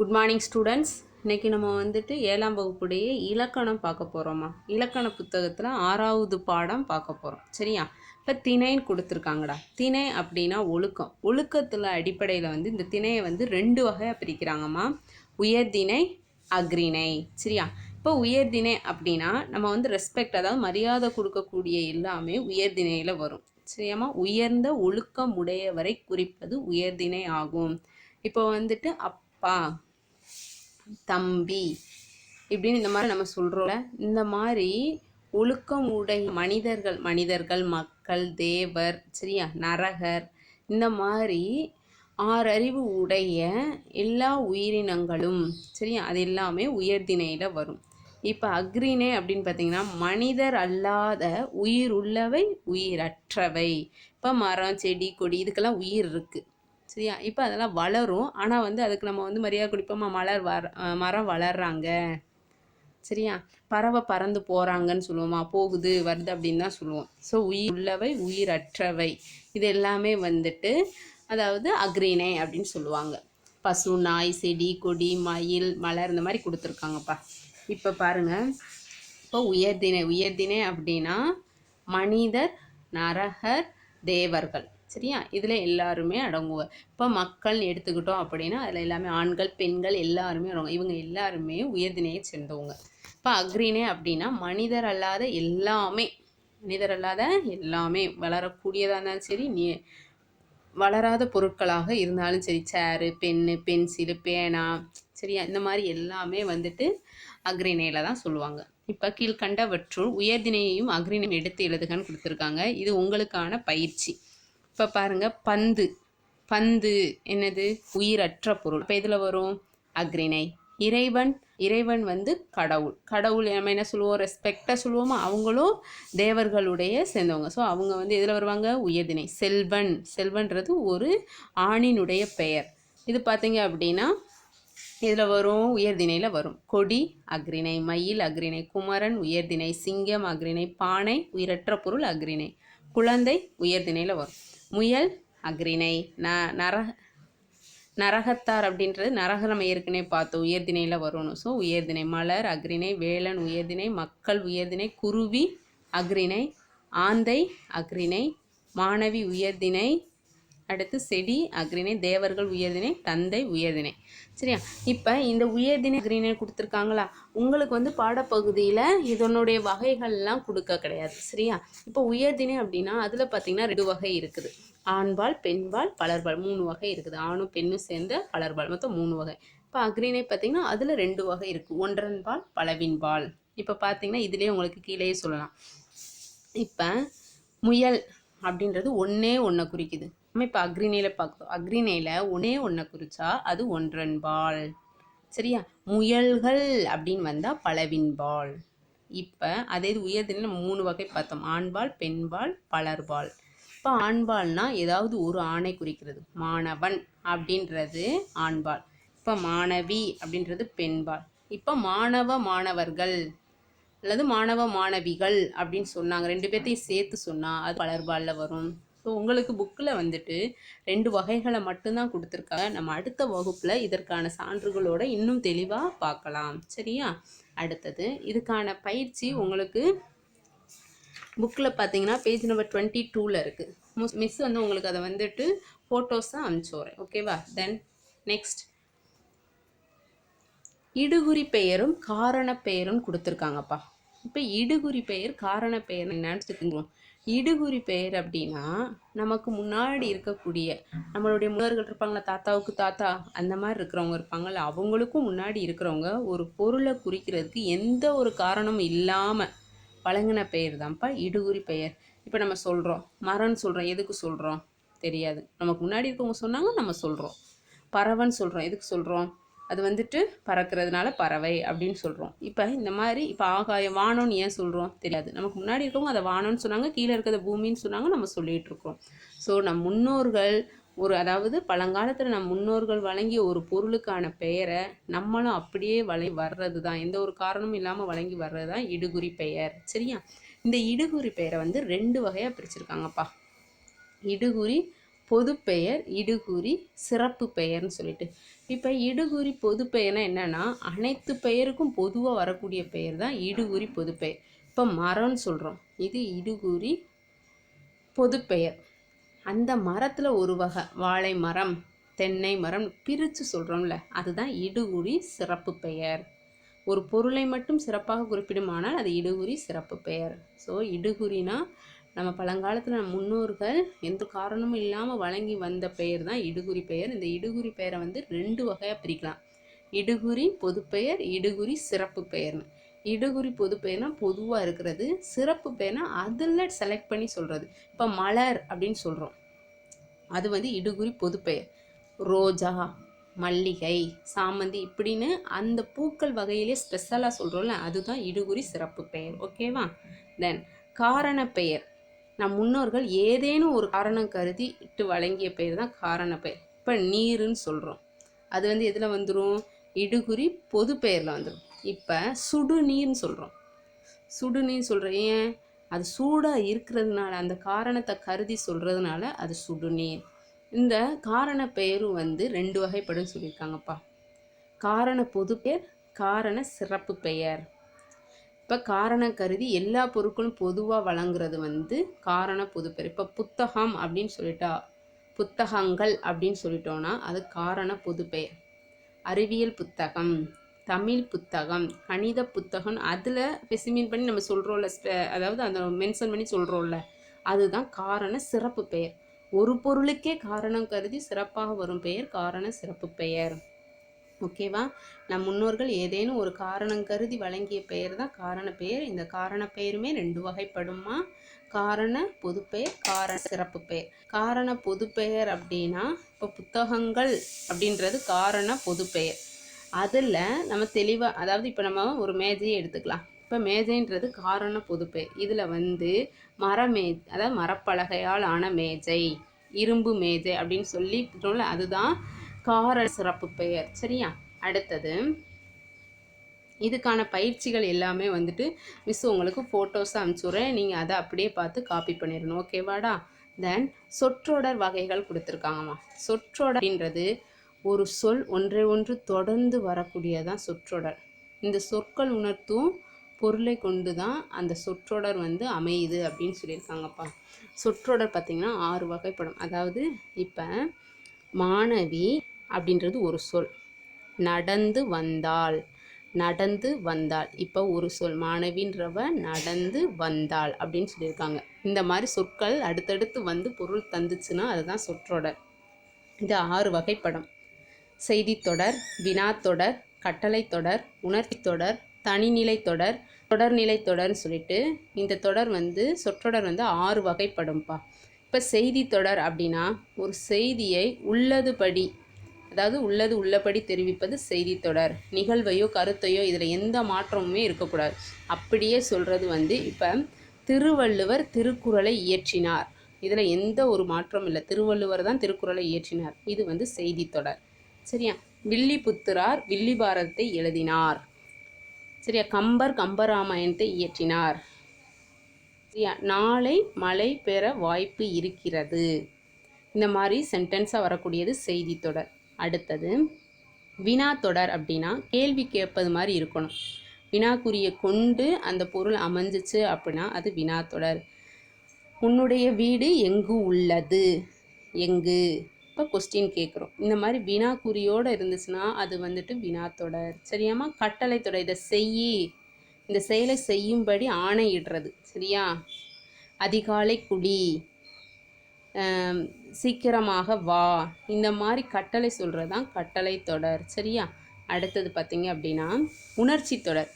Good morning students இன்றைக்கி நம்ம வந்துட்டு ஏழாம் வகுப்புடைய இலக்கணம் பார்க்க போகிறோம்மா இலக்கண புத்தகத்தில் ஆறாவது பாடம் பார்க்க போகிறோம் சரியா? இப்போ திணைன்னு கொடுத்துருக்காங்கடா. திணை அப்படின்னா ஒழுக்கம். ஒழுக்கத்தில் அடிப்படையில் வந்து இந்த திணையை வந்து ரெண்டு வகையாக பிரிக்கிறாங்கம்மா. உயர்திணை அக்ரிணை சரியா? இப்போ உயர்திணை அப்படின்னா நம்ம வந்து ரெஸ்பெக்ட் அதாவது மரியாதை கொடுக்கக்கூடிய எல்லாமே உயர்திணையில் வரும். சரியாம்மா? உயர்ந்த ஒழுக்கம் உடையவரை குறிப்பது உயர்திணை ஆகும். இப்போ வந்துட்டு அப்பா தம்பி இப்படின்னு இந்த மாதிரி நம்ம சொல்கிறோம்ல இந்த மாதிரி ஒழுக்கம் உடைய மனிதர்கள் மனிதர்கள் மக்கள் தேவர் சரியா? நரகர் இந்த மாதிரி ஆறறிவு உடைய எல்லா உயிரினங்களும் சரியா? அது எல்லாமே உயர்திணையில் வரும். இப்போ அக்ரிணை அப்படின்னு பார்த்தீங்கன்னா மனிதர் அல்லாத உயிர் உள்ளவை உயிரற்றவை. இப்போ மரம் செடி கொடி இதுக்கெல்லாம் உயிர் இருக்குது சரியா இப்போ அதெல்லாம் வளரும். ஆனால் வந்து அதுக்கு நம்ம வந்து மரியாதை குடிப்போமா? மலர் வர மரம் வளர்றாங்க. சரியா? பறவை பறந்து போகிறாங்கன்னு சொல்லுவோமா? போகுது வருது அப்படின்னு தான் சொல்லுவோம். ஸோ உயிர் உள்ளவை உயிரற்றவை. இது எல்லாமே வந்துட்டு அதாவது அக்ரிணை அப்படின்னு சொல்லுவாங்க. பசு நாய் செடி கொடி மயில் மலர் இந்த மாதிரி கொடுத்துருக்காங்கப்பா. இப்போ பாருங்க. இப்போ உயர்தினை உயர்தினை அப்படின்னா மனிதர் நரகர் தேவர்கள். சரியா? இதில் எல்லாருமே அடங்குவ. இப்போ மக்கள்னு எடுத்துக்கிட்டோம் அப்படின்னா அதில் எல்லாமே ஆண்கள் பெண்கள் எல்லாருமே அடங்குவாங்க இவங்க எல்லாருமே உயர்தினையை சேர்ந்தவங்க. இப்போ அக்ரினே அப்படின்னா மனிதர் அல்லாத எல்லாமே மனிதர் அல்லாத எல்லாமே வளரக்கூடியதாக இருந்தாலும் சரி நீ வளராத பொருட்களாக இருந்தாலும் சரி சேரு பென்னு பென்சிலு பேனா சரியா? இந்த மாதிரி எல்லாமே வந்துட்டு அக்ரிணையில் தான் சொல்லுவாங்க. இப்போ கீழ்கண்டவற்றுள் உயர்தினையையும் அக்ரிணையும் எடுத்து எழுதுகன்னு கொடுத்துருக்காங்க. இது உங்களுக்கான பயிற்சி. இப்போ பாருங்கள் பந்து. பந்து என்னது? உயிரற்ற பொருள். இப்போ இதில் வரும்? அக்ரிணை இறைவன் இறைவன் வந்து கடவுள். கடவுள் நம்ம என்ன சொல்லுவோம்? ரெஸ்பெக்டாக சொல்லுவோமா? அவங்களும் தேவர்களுடைய சேர்ந்தவங்க. ஸோ அவங்க வந்து எதில் வருவாங்க? உயர்திணை. செல்வன். செல்வன்றது ஒரு ஆணினுடைய பெயர். இது பார்த்தீங்க அப்படின்னா இதில் வரும்? உயர்திணையில் வரும். கொடி அக்ரிணை மயில் அக்ரிணை குமரன் உயர்திணை. சிங்கம் அக்ரிணை பானை உயிரற்ற பொருள் அக்ரிணை குழந்தை உயர்திணையில் வரும். முயல் அக்ரிணை ந நர நரகத்தார் அப்படின்றது நரக நம்ம ஏற்கனவே பார்த்தோம். உயர்தினையில் வரணும் ஸோ உயர்திணை மலர் அக்ரிணை வேலன் உயர்திணை மக்கள் உயர்திணை குருவி அக்ரிணை ஆந்தை அக்ரிணை மாணவி உயர்திணை அடுத்து செடி அக்ரிணை தேவர்கள் உயர்தினை தந்தை உயர்தினை சரியா? இப்போ இந்த உயர்தினை அக்ரிணை கொடுத்துருக்காங்களா? உங்களுக்கு வந்து பாடப்பகுதியில் இதனுடைய வகைகள்லாம் கொடுக்க கிடையாது. சரியா? இப்போ உயர்தினை அப்படின்னா அதில் பார்த்தீங்கன்னா ரெண்டு வகை இருக்குது. ஆண்பால் பெண்பால் பலர்பால். மூணு வகை இருக்குது. ஆணும் பெண்ணும் சேர்ந்த பலர்பால். மொத்தம் மூணு வகை. இப்போ அக்ரிணை பார்த்தீங்கன்னா அதில் ரெண்டு வகை இருக்குது ஒன்றன்பால் பலவின்பால். இப்போ பார்த்தீங்கன்னா இதுலேயே உங்களுக்கு கீழேயே சொல்லலாம். இப்போ முயல் அப்படின்றது ஒன்றே ஒன்றை குறிக்குது. நம்ம இப்போ அக்ரிணையில் பார்க்குறோம் அக்ரிணையில் ஒன்றே ஒன்றை குறிச்சா அது ஒன்றன்பால். சரியா? முயல்கள் அப்படின்னு வந்தால் பலவின்பால். இப்போ அதே இது உயர்தினை நம்ம மூணு வகை பார்த்தோம். ஆண்பால் பெண்பால் பலர்பால். இப்போ ஆண்பால்னா ஏதாவது ஒரு ஆணை குறிக்கிறது. மாணவன் அப்படின்றது ஆண்பால். இப்போ மாணவி அப்படின்றது பெண்பால். இப்போ மாணவ மாணவர்கள் அல்லது மாணவ மாணவிகள் அப்படின்னு சொன்னாங்க. ரெண்டு பேர்த்தையும் சேர்த்து சொன்னால் அது பலர்பாலில் வரும். ஸோ உங்களுக்கு புக்கில் வந்துட்டு ரெண்டு வகைகளை மட்டும்தான் கொடுத்துருக்காங்க. நம்ம அடுத்த வகுப்பில் இதற்கான சான்றுகளோட இன்னும் தெளிவாக பார்க்கலாம். சரியா? அடுத்தது இதுக்கான பயிற்சி உங்களுக்கு புக்கில் பார்த்தீங்கன்னா பேஜ் நம்பர் டுவெண்ட்டி டூவில் இருக்குது மிஸ் வந்து உங்களுக்கு அதை வந்துட்டு ஃபோட்டோஸ் தான் அனுப்பிச்சு ஓகேவா தென் நெக்ஸ்ட் இடுகுறி பெயரும் காரண பெயரும் கொடுத்துருக்காங்கப்பா. இப்போ இடுகுறி பெயர் காரண பெயர் என்னன்னு தெரிஞ்சுக்கணும் இடுகுறி பெயர் அப்படின்னா நமக்கு முன்னாடி இருக்கக்கூடிய நம்மளுடைய முன்னோர்கள் இருப்பாங்களா தாத்தாவுக்கு தாத்தா அந்த மாதிரி இருக்கிறவங்க இருப்பாங்கல்ல அவங்களுக்கும் முன்னாடி இருக்கிறவங்க ஒரு பொருளை குறிக்கிறதுக்கு எந்த ஒரு காரணமும் இல்லாமல் வழங்கின பெயர் தான்ப்பா இடுகுறி பெயர். இப்போ நம்ம சொல்கிறோம் மரம்னு சொல்கிறோம் எதுக்கு சொல்கிறோம் தெரியாது. நமக்கு முன்னாடி இருக்கவங்க சொன்னாங்க நம்ம சொல்கிறோம் பறவைன்னு சொல்கிறோம் எதுக்கு சொல்கிறோம் அது வந்துட்டு பறக்கிறதுனால பறவை அப்படின்னு சொல்கிறோம் இப்போ இந்த மாதிரி இப்போ ஆகாயம் வானம்னு ஏன் சொல்கிறோம் தெரியாது. நமக்கு முன்னாடி இருக்கவங்க அதை வானம்னு சொன்னாங்க கீழே இருக்கிறத பூமின்னு சொன்னாங்க நம்ம சொல்லிகிட்டு இருக்கோம். ஸோ நம் முன்னோர்கள் ஒரு அதாவது பழங்காலத்தில் நம் முன்னோர்கள் வழங்கிய ஒரு பொருளுக்கான பெயரை நம்மளும் அப்படியே வழங்கி வர்றது தான் எந்த ஒரு காரணமும் இல்லாமல் வழங்கி வர்றது தான் இடுகுறி பெயர். சரியா? இந்த இடுகுறி பெயரை வந்து ரெண்டு வகையாக பிரிச்சிருக்காங்கப்பா. இடுகுறி பொதுப்பெயர் இடுகுறி சிறப்பு பெயர்னு சொல்லிட்டு. இப்போ இடுகுறி பொதுப்பெயர்னா என்னென்னா அனைத்து பெயருக்கும் பொதுவாக வரக்கூடிய பெயர் தான் இடுகுறி பொதுப்பெயர். இப்போ மரம்னு சொல்கிறோம் இது இடுகுறி பொதுப்பெயர். அந்த மரத்தில் ஒரு வகை வாழை மரம் தென்னை மரம் பிரித்து சொல்கிறோம்ல அதுதான் இடுகுறி சிறப்பு பெயர். ஒரு பொருளை மட்டும் சிறப்பாக குறிப்பிடுமானால் அது இடுகுறி சிறப்பு பெயர். ஸோ இடுகுறினா நம்ம பழங்காலத்தில் நம்ம முன்னோர்கள் எந்த காரணமும் இல்லாமல் வழங்கி வந்த பெயர் தான் இடுகுறி பெயர். இந்த இடுகுறி பெயரை வந்து ரெண்டு வகையாக பிரிக்கலாம். இடுகுறி பொதுப்பெயர் இடுகுறி சிறப்பு பெயர்னு. இடுகுறி பொதுப்பெயர்னா பொதுவாக இருக்கிறது சிறப்பு பெயர்னா அதில் செலக்ட் பண்ணி சொல்கிறது இப்போ மலர் அப்படின்னு சொல்கிறோம் அது வந்து இடுகுறி பொதுப்பெயர் ரோஜா மல்லிகை சாமந்தி இப்படின்னு அந்த பூக்கள் வகையிலே ஸ்பெஷலாக சொல்கிறோம்ல அதுதான் இடுகுறி சிறப்பு பெயர். ஓகேவா தென் காரண பெயர். நம் முன்னோர்கள் ஏதேனும் ஒரு காரணம் கருதி இட்டு வழங்கிய பெயர் தான் காரண பெயர். இப்போ நீருன்னு சொல்கிறோம் அது வந்து எதில் வந்துடும் இடுகுறி பொது பெயரில் வந்துடும் இப்போ சுடுநீர்னு சொல்கிறோம் சுடுநீர் சொல்கிறேன் ஏன்? அது சூடாக இருக்கிறதுனால அந்த காரணத்தை கருதி சொல்கிறதுனால அது சுடுநீர். இந்த காரண பெயரும் வந்து ரெண்டு வகைப்படும் சொல்லியிருக்காங்கப்பா. காரண பொது பெயர் காரண சிறப்பு பெயர். இப்போ காரணம் கருதி எல்லா பொருட்களும் பொதுவாக வழங்குறது வந்து காரண பொதுப்பெயர். இப்போ புத்தகம் அப்படின்னு சொல்லிட்டா புத்தகங்கள் அப்படின்னு சொல்லிட்டோன்னா அது காரண பொதுப்பெயர். அறிவியல் புத்தகம் தமிழ் புத்தகம் கணித புத்தகம் அதில் ஸ்பெசிமின் பண்ணி நம்ம சொல்கிறோம்ல அதாவது அந்த மென்ஷன் பண்ணி சொல்கிறோம்ல அதுதான் காரண சிறப்பு பெயர். ஒரு பொருளுக்கே காரணம் கருதி சிறப்பாக வரும் பெயர் காரண சிறப்பு பெயர். ஓகேவா? நம் முன்னோர்கள் ஏதேனும் ஒரு காரணம் கருதி வழங்கிய பெயர் தான் காரண பெயர். இந்த காரண பெயருமே ரெண்டு வகைப்படுமா காரண பொதுப்பெயர் காரண சிறப்பு பெயர். காரண பொதுப்பெயர் அப்படின்னா இப்போ புத்தகங்கள் அப்படின்றது காரண பொதுப்பெயர் அதில் நம்ம தெளிவாக அதாவது இப்போ நம்ம ஒரு மேஜையை எடுத்துக்கலாம். இப்போ மேஜைன்றது காரண பொதுப்பெயர் இதில் வந்து மரமே அதாவது மரப்பலகையால் ஆன மேஜை இரும்பு மேஜை அப்படின்னு சொல்லி அதுதான் கார சிறப்பு பெயர். சரியா? அடுத்தது இதுக்கான பயிற்சிகள் எல்லாமே வந்துட்டு மிஸ் உங்களுக்கு ஃபோட்டோஸ் அனுப்பிச்சுட்றேன். நீங்கள் அதை அப்படியே பார்த்து காப்பி பண்ணிடணும். ஓகேவாடா தென் சொற்றொடர் வகைகள் கொடுத்துருக்காங்கம்மா. சொற்றொடர் அப்படின்றது ஒரு சொல் ஒன்றை ஒன்று தொடர்ந்து வரக்கூடியதான் சொற்றொடர். இந்த சொற்கள் உணர்த்தும் பொருளை கொண்டு தான் அந்த சொற்றொடர் வந்து அமையுது அப்படின்னு சொல்லியிருக்காங்கப்பா. சொற்றொடர் பார்த்திங்கன்னா ஆறு வகைப்படும். அதாவது இப்போ மாணவி அப்படின்றது ஒரு சொல். நடந்து வந்தாள். நடந்து வந்தாள். இப்போ ஒரு சொல். மாணவின்றவ நடந்து வந்தாள் அப்படின்னு சொல்லியிருக்காங்க. இந்த மாதிரி சொற்கள் அடுத்தடுத்து வந்து பொருள் தந்துச்சுன்னா அதுதான் சொற்றொடர். இது ஆறு வகைப்படம். செய்தித்தொடர் வினாத்தொடர் கட்டளைத்தொடர் உணர்ச்சித்தொடர் தனிநிலை தொடர் தொடர்நிலை தொடர்னு சொல்லிட்டு இந்த தொடர் வந்து சொற்றொடர் வந்து ஆறு வகைப்படும்ப்பா இப்போ செய்தி தொடர் அப்படின்னா ஒரு செய்தியை உள்ளதுபடி அதாவது உள்ளது உள்ளபடி தெரிவிப்பது செய்தி தொடர் நிகழ்வையோ கருத்தையோ இதில் எந்த மாற்றமுமே இருக்கக்கூடாது. அப்படியே சொல்கிறது வந்து இப்போ திருவள்ளுவர் திருக்குறளை இயற்றினார். இதில் எந்த ஒரு மாற்றமும் இல்லை. திருவள்ளுவர் தான் திருக்குறளை இயற்றினார். இது வந்து செய்தி தொடர் சரியா? வில்லிபுத்திரார் வில்லி பாரதத்தை எழுதினார். சரியா? கம்பர் கம்பராமாயணத்தை இயற்றினார். சரியா? நாளை மழை பெற வாய்ப்பு இருக்கிறது. இந்த மாதிரி சென்டென்ஸாக வரக்கூடியது செய்தி தொடர் அடுத்தது வினா தொடர் அப்படின்னா கேள்வி கேட்பது மாதிரி இருக்கணும். வினாக்குறியை கொண்டு அந்த பொருள் அமைஞ்சிச்சு அப்படின்னா அது வினா தொடர். உன்னுடைய வீடு எங்கு உள்ளது? எங்கு? இப்போ கொஸ்டின் கேட்குறோம். இந்த மாதிரி வினாக்குறியோடு இருந்துச்சுன்னா அது வந்துட்டு வினாத்தொடர் சரியாம்மா? கட்டளை தொடர். இதை செய்யி. இந்த செயலை செய்யும்படி ஆணையிடுறது. சரியா? அதிகாலை குடி. சீக்கிரமாக வா. இந்த மாதிரி கட்டளை சொல்கிறது தான் கட்டளை தொடர். சரியா? அடுத்தது பார்த்தீங்க அப்படின்னா உணர்ச்சி தொடர்.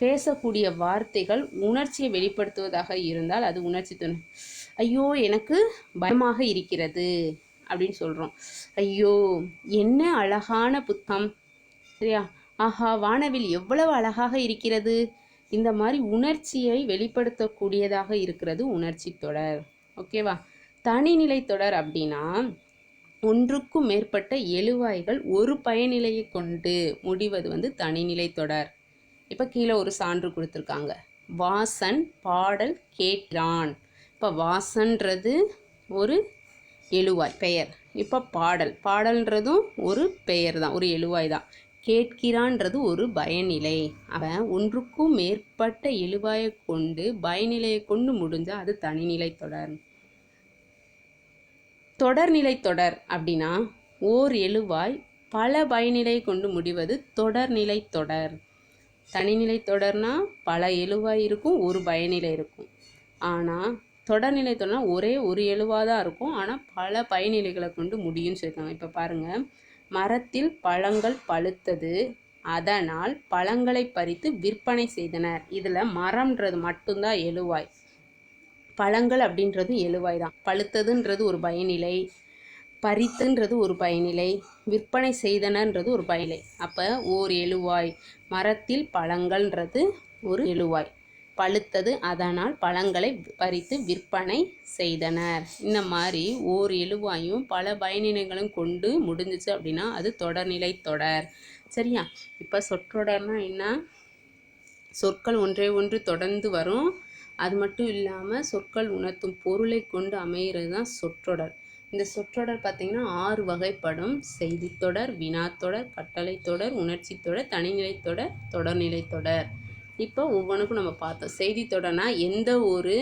பேசக்கூடிய வார்த்தைகள் உணர்ச்சியை வெளிப்படுத்துவதாக இருந்தால் அது உணர்ச்சி தொடர் ஐயோ எனக்கு பயமாக இருக்கிறது அப்படின்னு சொல்கிறோம் ஐயோ என்ன அழகான புத்தம் சரியா? ஆஹா வானவில் எவ்வளவு அழகாக இருக்கிறது. இந்த மாதிரி உணர்ச்சியை வெளிப்படுத்தக்கூடியதாக இருக்கிறது உணர்ச்சி தொடர். ஓகேவா? தனிநிலை தொடர் அப்படின்னா ஒன்றுக்கும் மேற்பட்ட எழுவாய்கள் ஒரு பயனிலையை கொண்டு முடிவது வந்து தனிநிலை தொடர். இப்போ கீழே ஒரு சான்று கொடுத்துருக்காங்க. வாசன் பாடல் கேட்கிறான் இப்போ வாசன்றது ஒரு எழுவாய் பெயர். இப்போ பாடல். பாடல்ன்றதும் ஒரு பெயர் தான் ஒரு எழுவாய் தான் கேட்கிறான்றது ஒரு பயநிலை அவன் ஒன்றுக்கும் மேற்பட்ட எழுவாயை கொண்டு பயநிலையை கொண்டு முடிஞ்சால் அது தனிநிலை தொடர். தொடர்நிலை தொடர் அப்படின்னா ஓர் எழுவாய் பல பயனிலை கொண்டு முடிவது தொடர்நிலை தொடர். தனிநிலை தொடர்னா பல எழுவாய் இருக்கும் ஒரு பயனிலை இருக்கும். ஆனால் தொடர்நிலை தொடர்னா ஒரே ஒரு எழுவாக தான் இருக்கும். ஆனால் பல பயனிலைகளை கொண்டு முடியும்னு சொல்லியிருக்காங்க. இப்போ பாருங்கள் மரத்தில் பழங்கள் பழுத்தது அதனால் பழங்களை பறித்து விற்பனை செய்தனர். இதில் மரம்ன்றது மட்டும்தான் எழுவாய். பழங்கள் அப்படின்றது எழுவாய் தான் பழுத்ததுன்றது ஒரு பயனிலை பறித்துன்றது ஒரு பயனிலை விற்பனை செய்தனன்றது ஒரு பயனிலை. அப்போ ஓர் எழுவாய். மரத்தில் பழங்கள்ன்றது ஒரு எழுவாய். பழுத்தது அதனால் பழங்களை பறித்து விற்பனை செய்தனர். இந்த மாதிரி ஓர் எழுவாயும் பல பயனிலைகளும் கொண்டு முடிஞ்சிச்சு அப்படின்னா அது தொடர்நிலை தொடர். சரியா? இப்போ சொற்றொடர்னா என்ன? சொற்கள் ஒன்றை ஒன்று தொடர்ந்து வரும். அது மட்டும் இல்லாமல் சொற்கள் உணர்த்தும் பொருளை கொண்டு அமைகிறது தான் சொற்றொடர். இந்த சொற்றொடர் பார்த்திங்கன்னா ஆறு வகைப்படும். செய்தித்தொடர் வினாத்தொடர் கட்டளைத்தொடர் உணர்ச்சித்தொடர் தனிநிலைத்தொடர் தொடர்நிலைத்தொடர் இப்போ ஒவ்வொன்றுக்கும் நம்ம பார்த்தோம். செய்தித்தொடர்னா எந்த ஒரு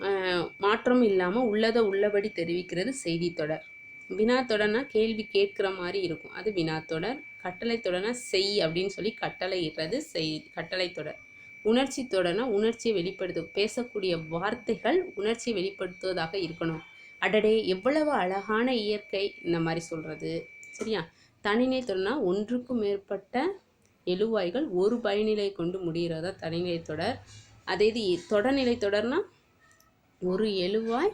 மாற்றம் மாற்றமும் இல்லாமல் உள்ளதை உள்ளபடி தெரிவிக்கிறது செய்தித்தொடர் வினாத்தொடர்னா கேள்வி கேட்குற மாதிரி இருக்கும். அது வினாத்தொடர் கட்டளைத்தொடர்னா செய் அப்படின்னு சொல்லி கட்டளை இடுறது செய் கட்டளைத்தொடர் உணர்ச்சி தொடனா உணர்ச்சியை வெளிப்படுத்து பேசக்கூடிய வார்த்தைகள் உணர்ச்சியை வெளிப்படுத்துவதாக இருக்கணும். அடடே எவ்வளவு அழகான இயற்கை இந்த மாதிரி சொல்கிறது சரியா? தனிநிலை தொடர்னா ஒன்றுக்கும் மேற்பட்ட எழுவாய்கள் ஒரு பயனிலை கொண்டு முடிகிறதா தனிநிலை தொடர். அதே இது தொடர்நிலை தொடர்னா ஒரு எழுவாய்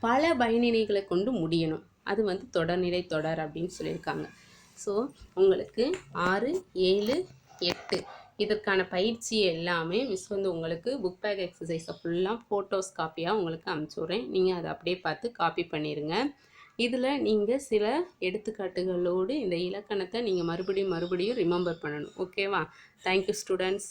பல பயனிலைகளை கொண்டு முடியணும். அது வந்து தொடர்நிலை தொடர் அப்படின்னு சொல்லியிருக்காங்க. ஸோ உங்களுக்கு ஆறு ஏழு எட்டு இதற்கான பயிற்சி எல்லாமே மிஸ் வந்து உங்களுக்கு புக் பேக் எக்ஸசைஸை ஃபுல்லாக ஃபோட்டோஸ் காப்பியாக உங்களுக்கு அனுப்பிச்சி விட்றேன். நீங்கள் அதை அப்படியே பார்த்து காப்பி பண்ணிடுங்க இதில் நீங்கள் சில எடுத்துக்காட்டுகளோடு இந்த இலக்கணத்தை நீங்கள் மறுபடியும் மறுபடியும் ரிமெம்பர் பண்ணணும். ஓகேவா தேங்க்யூ ஸ்டூடெண்ட்ஸ்